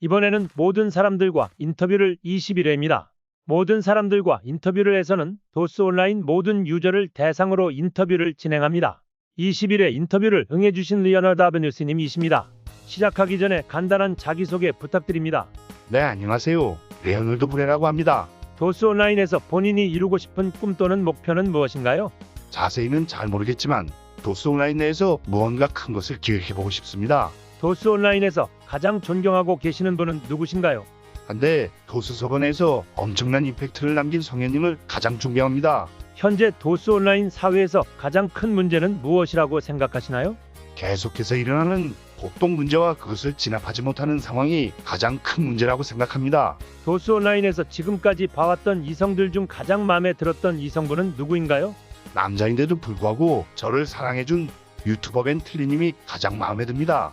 이번에는 모든 사람들과 인터뷰를 21회입니다. 모든 사람들과 인터뷰를 해서는 도스 온라인 모든 유저를 대상으로 인터뷰를 진행합니다. 21회 인터뷰를 응해주신 리어널드 아베뉴스님이십니다. 시작하기 전에 간단한 자기소개 부탁드립니다. 네, 안녕하세요. 레오놀드 브레라고 합니다. 도스 온라인에서 본인이 이루고 싶은 꿈 또는 목표는 무엇인가요? 자세히는 잘 모르겠지만 도스 온라인 내에서 무언가 큰 것을 기획해보고 싶습니다. 도스 온라인에서 가장 존경하고 계시는 분은 누구신가요? 한데 도스 서번에서 엄청난 임팩트를 남긴 성현님을 가장 존경합니다. 현재 도스 온라인 사회에서 가장 큰 문제는 무엇이라고 생각하시나요? 계속해서 일어나는 보통 문제와 그것을 진압하지 못하는 상황이 가장 큰 문제라고 생각합니다. 도스 온라인에서 지금까지 봐왔던 이성들 중 가장 마음에 들었던 이성분은 누구인가요? 남자인데도 불구하고 저를 사랑해준 유튜버 벤 틀리님이 가장 마음에 듭니다.